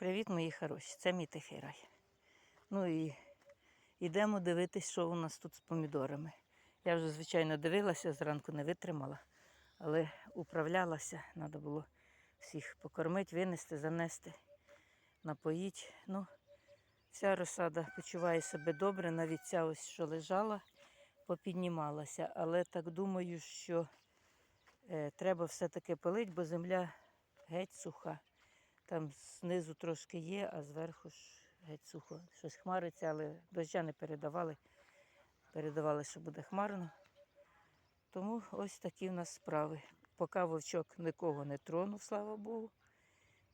Привіт, мої хороші. Це мій тихий рай. Ну і йдемо дивитись, що у нас тут з помідорами. Я вже, звичайно, дивилася, зранку не витримала, але управлялася. Треба було всіх покормити, винести, занести, напоїти. Ну, вся розсада почуває себе добре, навіть ця ось, що лежала, попіднімалася. Але так думаю, що е, треба все-таки полити, бо земля геть суха. Там знизу трошки є, а зверху ж геть сухо. Щось хмариться, але доща не передавали. Передавали, що буде хмарно. Тому ось такі в нас справи. Поки вовчок нікого не тронув, слава Богу,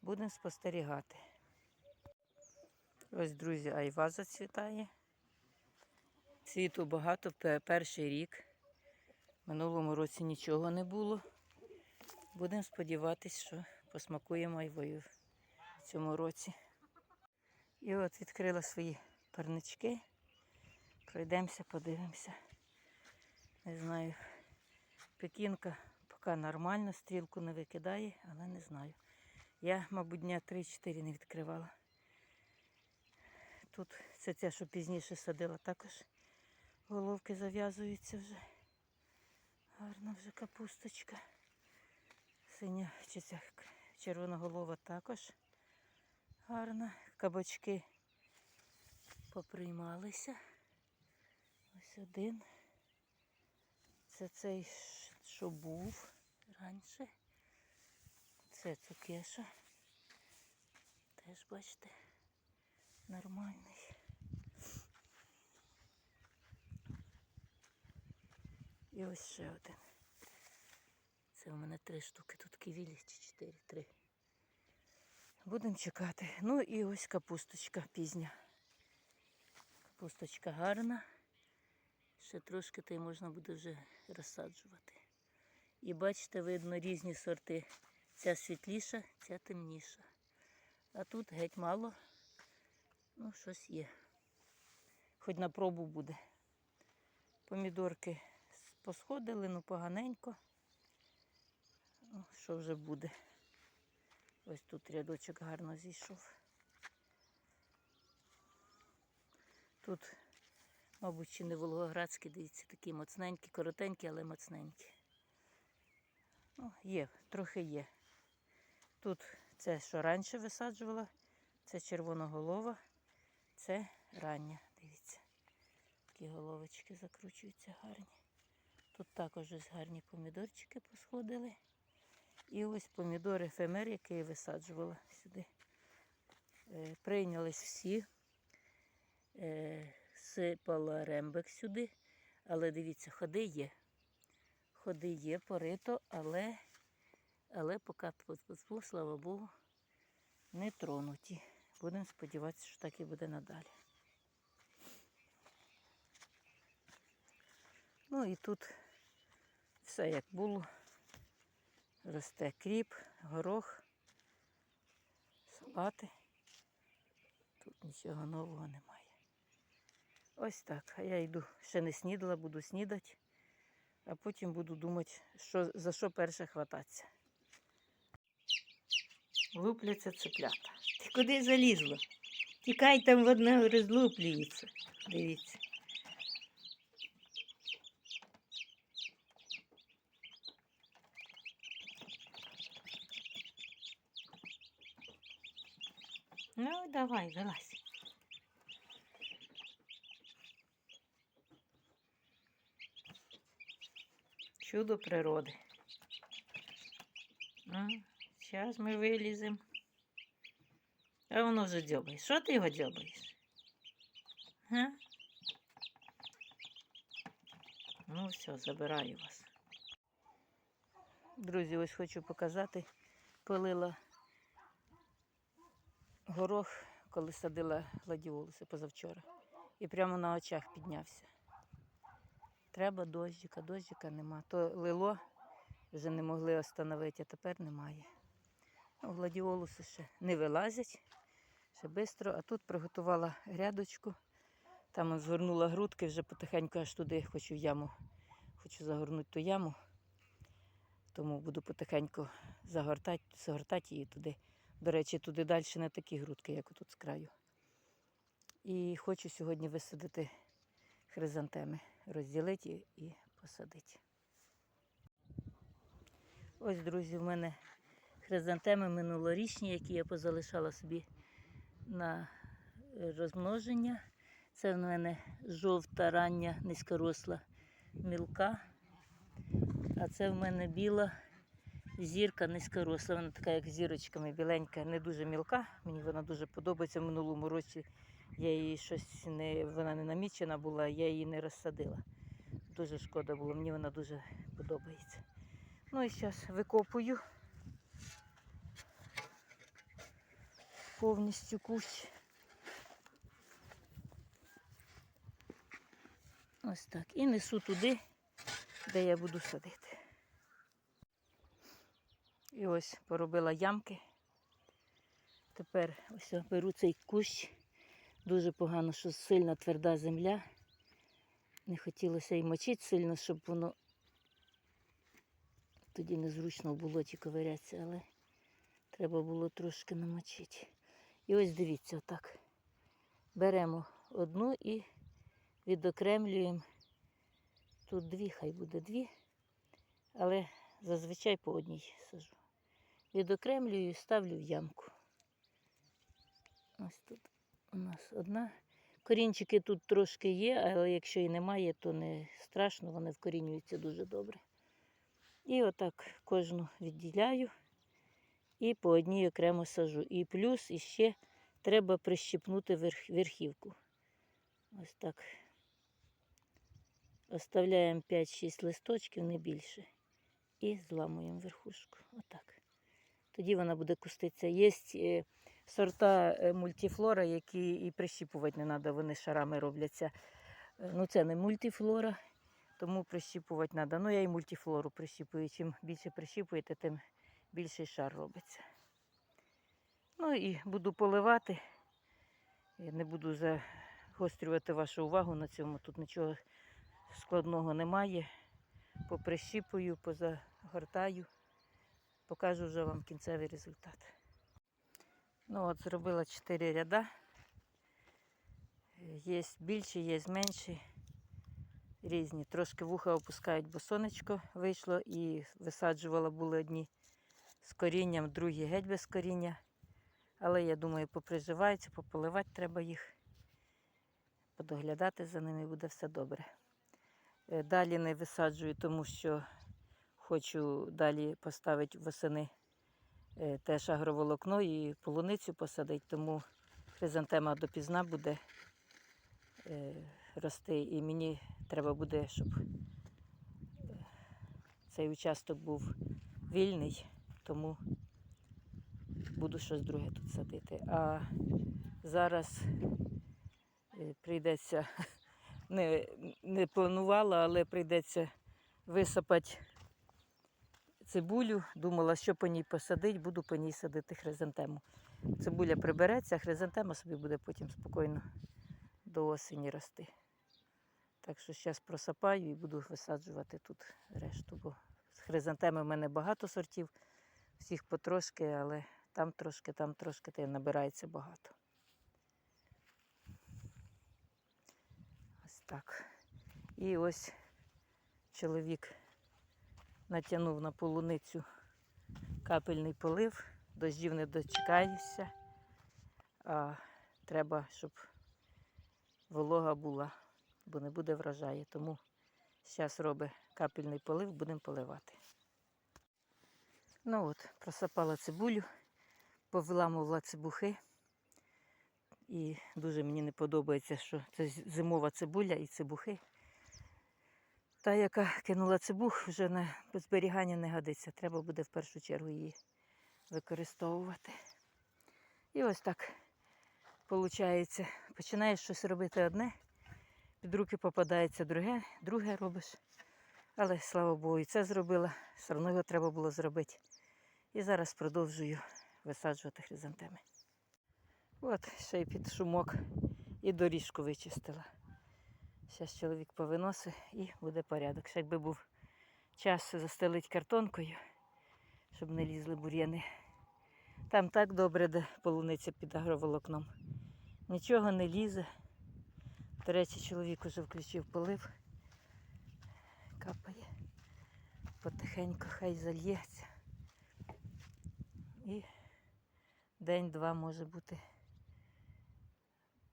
будемо спостерігати. Ось, друзі, айва зацвітає. Цвіту багато, перший рік. Минулому році нічого не було. Будемо сподіватися, що посмакуємо айвою цьому році. І от відкрила свої парнички. Пройдемося, подивимося. Не знаю. Пекінка поки нормально, стрілку не викидає, але не знаю. Я, мабуть, дня 3-4 не відкривала. Тут це те, що пізніше садила, також головки зав'язуються вже. Гарна вже капусточка. Синя чи ця червоноголова також гарна. Кабачки поприймалися. Ось один. Це цей, що був раніше. Це цукеша. Теж бачите, нормальний. І ось ще один. Це у мене три штуки. Тут кивілі чи чотири, три. Будемо чекати. Ну і ось капусточка пізня. Капусточка гарна. Ще трошки та й можна буде вже розсаджувати. І бачите, видно різні сорти. Ця світліша, ця темніша. А тут геть мало. Ну, щось є. Хоч на пробу буде. Помідорки посходили, ну поганенько. Ну, що вже буде? Ось тут рядочок гарно зійшов. Тут, мабуть, чи не Волгоградські, дивіться, такі моцненькі, коротенькі, але моцненькі. Ну, є, трохи є. Тут це, що раніше висаджувала, це червоноголова, це рання, дивіться. Такі головочки закручуються гарні. Тут також ось гарні помідорчики посходили. І ось помідори фемер, які я висаджувала сюди. Е, прийнялись всі. Е, сипала рембек сюди. Але дивіться, ходи є. Ходи є, порито, але, але поки слава Богу, не тронуті. Будемо сподіватися, що так і буде надалі. Ну і тут все як було. Росте кріп, горох, салати. Тут нічого нового немає. Ось так. А я йду, ще не снідала, буду снідати, а потім буду думати, що, за що перше хвататися. Лупляться цеплята. Ти куди залізла? Тікай там в одне розлуплюється. Дивіться. Ну, давай, вилазь. Чудо природи. Зараз ми виліземо. А воно вже дзьобає. Що ти його дзьобаєш? Га? Ну все, забираю вас. Друзі, ось хочу показати. Полила горох, коли садила гладіолуси позавчора. І прямо на очах піднявся. Треба дощика, дощика нема. То лило вже не могли остановити, а тепер немає. Ну, гладіолуси ще не вилазять, ще швидко. А тут приготувала грядочку. Там згорнула грудки, вже потихеньку аж туди хочу в яму. Хочу загорнути ту яму. Тому буду потихеньку загортати, загортати її туди До речі, туди далі не такі грудки, як тут з краю. І хочу сьогодні висадити хризантеми, розділити і- посадити. Ось, друзі, в мене хризантеми минулорічні, які я позалишала собі на розмноження. Це в мене жовта рання низькоросла мілка. А це в мене біла зірка низькоросла. Вона така, як зірочками, біленька, не дуже мілка. Мені вона дуже подобається. В минулому році я її щось не, вона не намічена була, я її не розсадила. Дуже шкода було, мені вона дуже подобається. Ну і зараз викопую повністю кущ. Ось так. І несу туди, де я буду садити. І ось поробила ямки. Тепер ось беру цей кущ. Дуже погано, що сильна тверда земля. Не хотілося і мочити сильно, щоб воно тоді незручно в болоті ковирятися, але треба було трошки намочити. І ось дивіться, отак. Беремо одну і відокремлюємо. Тут дві, хай буде дві, але зазвичай по одній сажу. Відокремлюю і ставлю в ямку. Ось тут у нас одна. Корінчики тут трошки є, але якщо і немає, то не страшно, вони вкорінюються дуже добре. І отак кожну відділяю і по одній окремо сажу. І плюс іще треба прищипнути верх, верхівку. Ось так. Оставляємо 5-6 листочків, не більше. І зламуємо верхушку. Отак. Тоді вона буде куститися. Є е, сорта е, мультифлора, які і прищіпувати не треба, вони шарами робляться. Е, Ну, це не мультифлора, тому прищіпувати треба. Ну, я і мультифлору прищіпую. Чим більше прищіпуєте, тим більший шар робиться. Ну і буду поливати. Я не буду загострювати вашу увагу на цьому. Тут нічого складного немає. Поприщіпую, позагортаю. Покажу вже вам кінцевий результат. Ну от зробила 4 ряда. Є більші, є менші. Різні. Трошки вуха опускають, бо сонечко вийшло і висаджувала були одні з корінням, другі геть без коріння. Але я думаю, поприживаються, пополивати треба їх, подоглядати за ними буде все добре. Е, Далі не висаджую, тому що хочу далі поставити восени е, теж агроволокно і полуницю посадити, тому хризантема допізна буде е, рости. І мені треба буде, щоб е, цей участок був вільний, тому буду щось друге тут садити. А зараз прийдеться, не, не планувала, але прийдеться висипати цибулю. Думала, що по ній посадити, буду по ній садити хризантему. Цибуля прибереться, а хризантема собі буде потім спокійно до осені рости. Так що зараз просапаю і буду висаджувати тут решту, бо хризантеми в мене багато сортів, всіх потрошки, але там трошки, там трошки, та набирається багато. Ось так. І ось чоловік натягнув на полуницю капельний полив, дощів не дочекаєшся, а треба, щоб волога була, бо не буде врожаю. Тому зараз робить капельний полив, будемо поливати. Ну от, просапала цибулю, повиламувала цибухи. І дуже мені не подобається, що це зимова цибуля і цибухи. Та, яка кинула цибух, вже на зберігання не годиться. Треба буде в першу чергу її використовувати. І ось так виходить. Починаєш щось робити одне, під руки попадається друге, друге робиш. Але слава Богу, і це зробила, все одно його треба було зробити. І зараз продовжую висаджувати хризантеми. От, ще й під шумок і доріжку вичистила. Зараз чоловік повиносить і буде порядок. Ще якби був час застелити картонкою, щоб не лізли бур'яни, Там так добре, де полуниця під агроволокном. Нічого не лізе. До речі, чоловік уже включив полив. Капає. Потихеньку хай зальється. І день-два може бути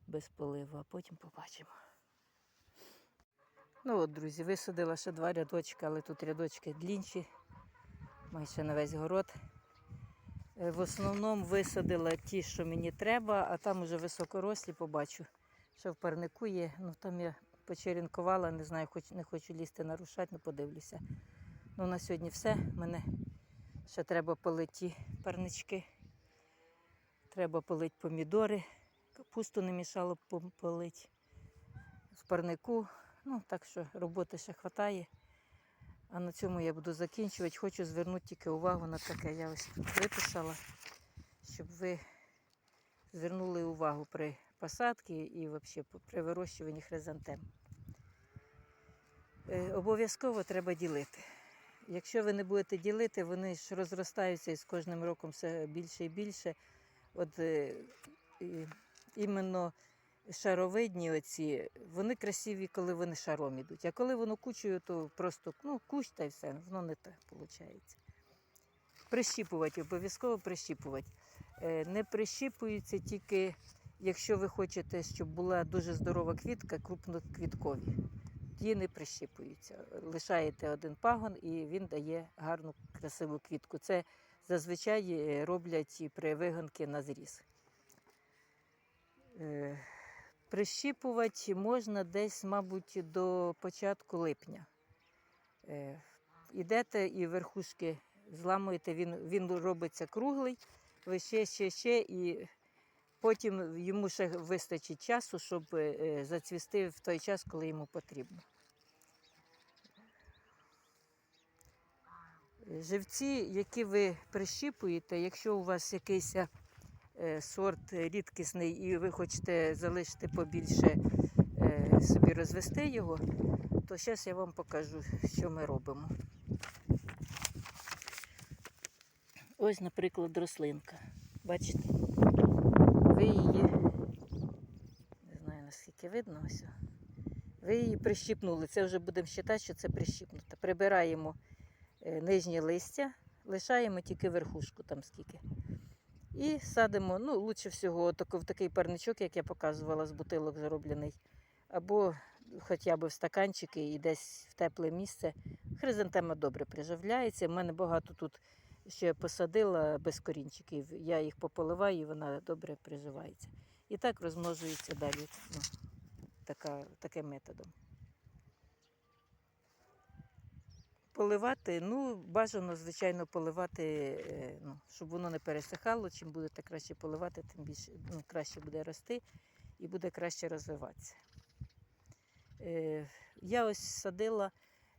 без поливу, а потім побачимо. Ну от, друзі, висадила ще два рядочки, але тут рядочки длінші, майже на весь город. Е, В основному висадила ті, що мені треба, а там уже високорослі побачу, що в парнику є. Ну там я почерінкувала, не знаю, хоч, не хочу лізти нарушати, ну подивлюся. Ну на сьогодні все. Мене ще треба полити парнички. Треба полити помідори. Капусту не мішало полити. В парнику. Ну, так що роботи ще вистачає. А на цьому я буду закінчувати. Хочу звернути тільки увагу на таке. Я ось тут виписала, щоб ви звернули увагу при посадці і взагалі при вирощуванні хризантем. Е, Обов'язково треба ділити. Якщо ви не будете ділити, вони ж розростаються і з кожним роком все більше і більше. От е, іменно шаровидні оці, вони красиві, коли вони шаром ідуть. А коли воно кучею, то просто ну, кущ та й все, воно не так виходить. Прищіпувати, обов'язково прищіпувати. Е, Не прищіпуються тільки, якщо ви хочете, щоб була дуже здорова квітка, крупноквіткові. Ті не прищіпуються. Лишаєте один пагон і він дає гарну красиву квітку. Це зазвичай е, роблять і при вигонки на зріз. Е, Прищіпувати можна десь, мабуть, до початку липня. Е, Ідете і верхушки зламуєте, він, він робиться круглий, ви ще, ще, ще, і потім йому ще вистачить часу, щоб е, зацвісти в той час, коли йому потрібно. Живці, які ви прищіпуєте, якщо у вас якийсь е, сорт рідкісний і ви хочете залишити побільше е, собі розвести його, то зараз я вам покажу, що ми робимо. Ось, наприклад, рослинка. Бачите? Ви її, не знаю наскільки видно ось. Ви її прищіпнули. Це вже будемо вважати, що це прищіпнуто. Прибираємо е, нижнє листя, лишаємо тільки верхушку там скільки. І садимо, ну, лучше всього, в такий парничок, як я показувала, з бутилок зароблений. Або хоча б в стаканчики і десь в тепле місце. Хризантема добре приживляється. У мене багато тут я посадила без корінчиків. Я їх пополиваю, і вона добре приживається. І так розмножується далі ну, така, таким методом. Поливати, ну, бажано, звичайно, поливати, е, ну, щоб воно не пересихало. Чим будете краще поливати, тим більше ну, краще буде рости і буде краще розвиватися. Е, я ось садила,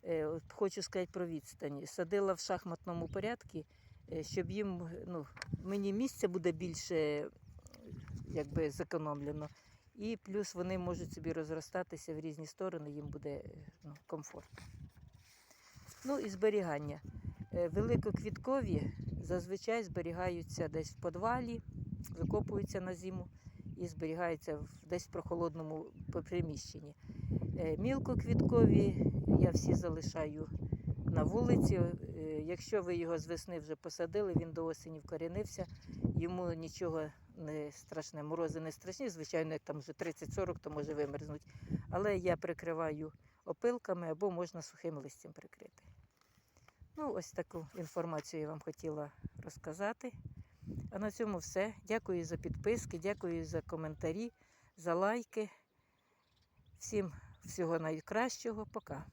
е, хочу сказати про відстані, садила в шахматному порядку, е, щоб їм, ну, мені місця буде більше якби, зекономлено. І плюс вони можуть собі розростатися в різні сторони, їм буде ну, комфортно. Ну і зберігання. Е, Великоквіткові зазвичай зберігаються десь в подвалі, викопуються на зиму і зберігаються десь в прохолодному приміщенні. Е, Мілкоквіткові я всі залишаю на вулиці. Е, Якщо ви його з весни вже посадили, він до осені вкорінився, йому нічого не страшне, морози не страшні. Звичайно, як там вже 30-40, то може вимерзнуть. Але я прикриваю опилками або можна сухим листям прикрити. Ну, ось таку інформацію я вам хотіла розказати. А на цьому все. Дякую за підписки, дякую за коментарі, за лайки. Всім всього найкращого. Пока.